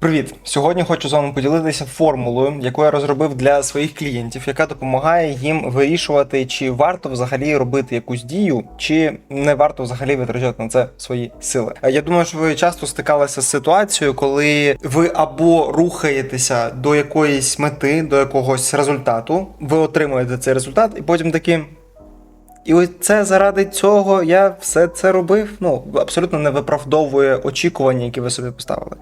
Привіт! Сьогодні хочу з вами поділитися формулою, яку я розробив для своїх клієнтів, яка допомагає їм вирішувати, чи варто взагалі робити якусь дію, чи не варто взагалі витрачати на це свої сили. Е, Я думаю, що ви часто стикалися з ситуацією, коли ви або рухаєтеся до якоїсь мети, до якогось результату, ви отримуєте цей результат, і потім такі. І ось це заради цього я все це робив. Ну абсолютно не виправдовує очікування, які ви собі поставили.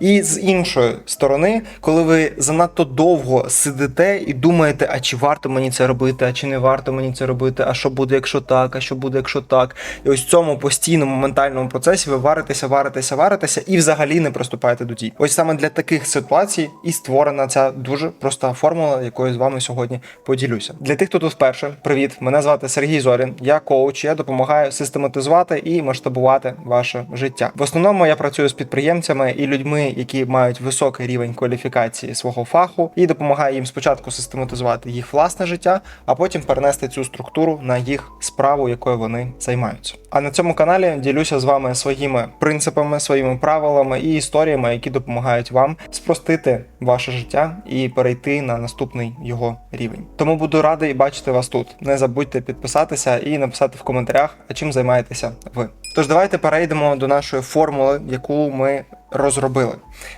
І з іншої сторони, коли ви занадто довго сидите і думаєте, а чи варто мені це робити, а чи не варто мені це робити, а що буде, якщо так, а що буде, якщо так. І ось в цьому постійному ментальному процесі ви варитеся, варитеся, варитеся і взагалі не приступаєте до дій. Ось саме для таких ситуацій і створена ця дуже проста формула, якою з вами сьогодні поділюся. Для тих, хто тут вперше, привіт! Мене звати Сергій Зорін. Я коуч. Я допомагаю систематизувати і масштабувати ваше життя. В основному я працюю з підприємцями і людьми, які мають високий рівень кваліфікації свого фаху, і допомагаю їм спочатку систематизувати їх власне життя, а потім перенести цю структуру на їх справу, якою вони займаються. А на цьому каналі ділюся з вами своїми принципами, своїми правилами і історіями, які допомагають вам спростити ваше життя і перейти на наступний його рівень. Тому буду радий бачити вас тут. Не забудьте підписатися і написати в коментарях, а чим займаєтеся ви. Тож давайте перейдемо до нашої формули, яку ми розробили.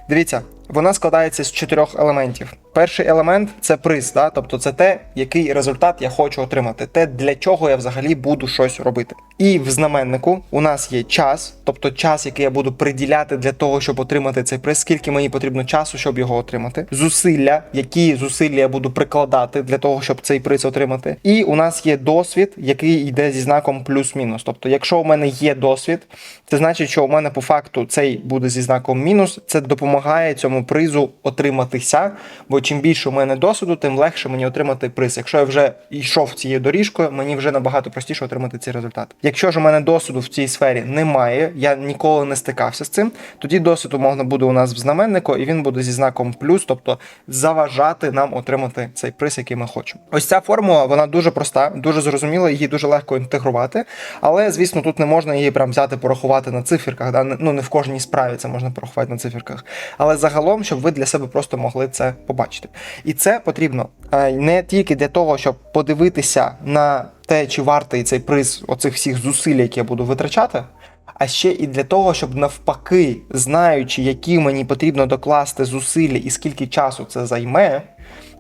Дивіться, вона складається з чотирьох елементів. Перший елемент це приз, да? тобто це те, який результат я хочу отримати, те, для чого я взагалі буду щось робити. І в знаменнику у нас є час, тобто час, який я буду приділяти для того, щоб отримати цей приз, скільки мені потрібно часу, щоб його отримати, зусилля, які зусилля я буду прикладати для того, щоб цей приз отримати. І у нас є досвід, який йде зі знаком плюс-мінус. Тобто, якщо у мене є досвід, це значить, що у мене по факту цей буде зі знаком мінус. Це допомагає цьому призу отриматися. Бо чим більше у мене досвіду, тим легше мені отримати приз. Якщо я вже йшов цією доріжкою, мені вже набагато простіше отримати цей результат. Якщо ж у мене досвіду в цій сфері немає, я ніколи не стикався з цим, тоді досвід умовно буде у нас в знаменнику, і він буде зі знаком плюс, тобто заважати нам отримати цей приз, який ми хочемо. Ось ця формула, вона дуже проста, дуже зрозуміла, її дуже легко інтегрувати. Але звісно, тут не можна її прям взяти, порахувати на циферках. Да? Ну не в кожній справі це можна порахувати на циферках. Але загалом, щоб ви для себе просто могли це побачити. І це потрібно е, не тільки для того, щоб подивитися на те, чи вартий цей приз оцих всіх зусиль, які я буду витрачати. А ще і для того, щоб навпаки, знаючи, які мені потрібно докласти зусилля і скільки часу це займе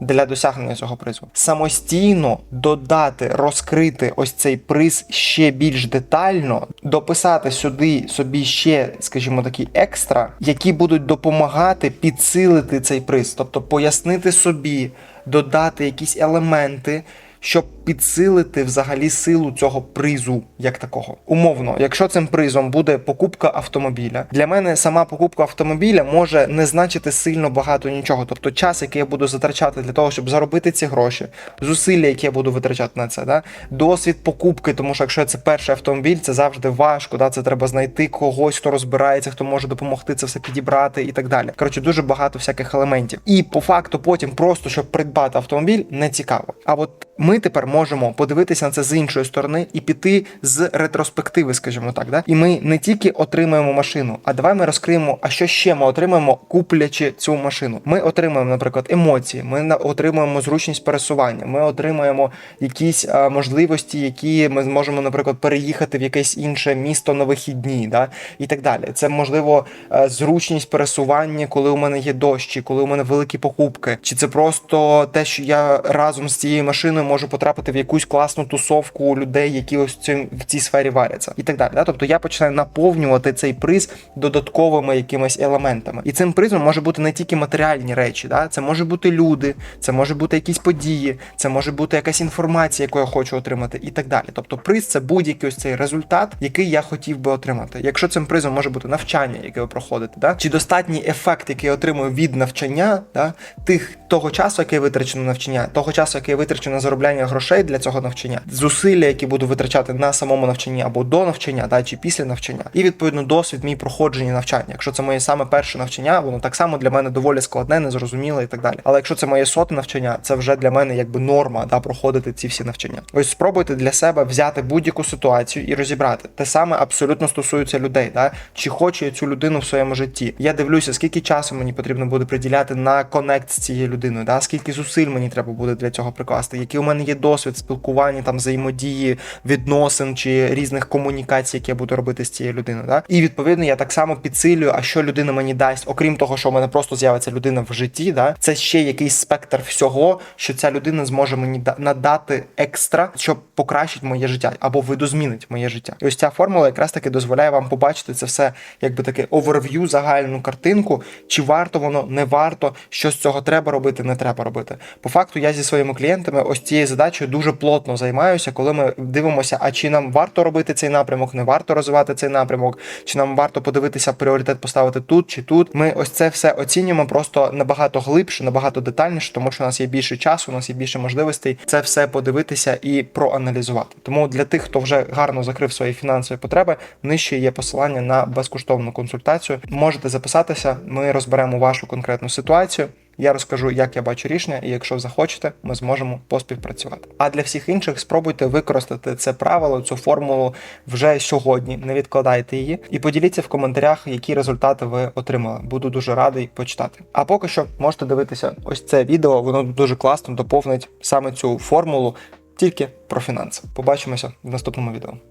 для досягнення цього призу, самостійно додати, розкрити ось цей приз ще більш детально, дописати сюди собі ще, скажімо, такі екстра, які будуть допомагати підсилити цей приз, тобто пояснити собі, додати якісь елементи. Щоб підсилити взагалі силу цього призу як такого. Умовно, якщо цим призом буде покупка автомобіля, для мене сама покупка автомобіля може не значити сильно багато нічого. Тобто час, який я буду затрачати для того, щоб заробити ці гроші, зусилля, які я буду витрачати на це, да? досвід покупки, тому що якщо це перший автомобіль, це завжди важко. Да? Це треба знайти когось, хто розбирається, хто може допомогти це все підібрати і так далі. Коротше, дуже багато всяких елементів. І по факту, потім просто щоб придбати автомобіль, не цікаво. А от ми тепер можемо подивитися на це з іншої сторони і піти з ретроспективи, скажімо так. Да? І ми не тільки отримуємо машину, а давай ми розкриємо, а що ще ми отримаємо, куплячи цю машину. Ми отримуємо, наприклад, емоції, ми отримуємо зручність пересування, ми отримуємо якісь а, можливості, які ми зможемо, наприклад, переїхати в якесь інше місто на вихідні, да? і так далі. Це можливо зручність пересування, коли у мене є дощі, коли у мене великі покупки, чи це просто те, що я разом з цією машиною можу потрапити в якусь класну тусовку людей, які ось цим в цій сфері варяться, і так далі. Да? Тобто я починаю наповнювати цей приз додатковими якимись елементами. І цим призом може бути не тільки матеріальні речі, да? це може бути люди, це може бути якісь події, це може бути якась інформація, яку я хочу отримати, і так далі. Тобто, приз це будь-який ось цей результат, який я хотів би отримати. Якщо цим призом може бути навчання, яке ви проходите, да? чи достатній ефект, який я отримую від навчання, да? тих того часу, який на навчання, того часу, який я витрачу на заробляння грошей. Грошей для цього навчання, зусилля, які буду витрачати на самому навчанні або до навчання, да, чи після навчання, і відповідно досвід мій проходження навчання. Якщо це моє саме перше навчання, воно так само для мене доволі складне, незрозуміле і так далі. Але якщо це моє соте навчання, це вже для мене якби норма да, проходити ці всі навчання. Ось спробуйте для себе взяти будь-яку ситуацію і розібрати. Те саме абсолютно стосується людей. Да? Чи хочу я цю людину в своєму житті? Я дивлюся, скільки часу мені потрібно буде приділяти на конект з цією людиною, да? скільки зусиль мені треба буде для цього прикласти, який у мене є досвід спілкування, там взаємодії, відносин чи різних комунікацій, які я буду робити з цією людиною. Да? І відповідно я так само підсилюю, а що людина мені дасть, окрім того, що в мене просто з'явиться людина в житті, да? це ще якийсь спектр всього, що ця людина зможе мені да- надати екстра, щоб покращить моє життя або видозмінить моє життя. І ось ця формула якраз таки дозволяє вам побачити це все, якби таке оверв'ю, загальну картинку, чи варто воно, не варто, що з цього треба робити, не треба робити. По факту, я зі своїми клієнтами ось цією задачею дуже плотно займаюся, коли ми дивимося, а чи нам варто робити цей напрямок, не варто розвивати цей напрямок, чи нам варто подивитися пріоритет поставити тут чи тут. Ми ось це все оцінюємо просто набагато глибше, набагато детальніше, тому що у нас є більше часу, у нас є більше можливостей це все подивитися і проаналізувати. Тому для тих, хто вже гарно закрив свої фінансові потреби, нижче є посилання на безкоштовну консультацію. Можете записатися, ми розберемо вашу конкретну ситуацію. Я розкажу, як я бачу рішення, і якщо захочете, ми зможемо поспівпрацювати. А для всіх інших спробуйте використати це правило, цю формулу вже сьогодні. Не відкладайте її і поділіться в коментарях, які результати ви отримали. Буду дуже радий почитати. А поки що можете дивитися ось це відео, воно дуже класно доповнить саме цю формулу тільки про фінанси. Побачимося в наступному відео.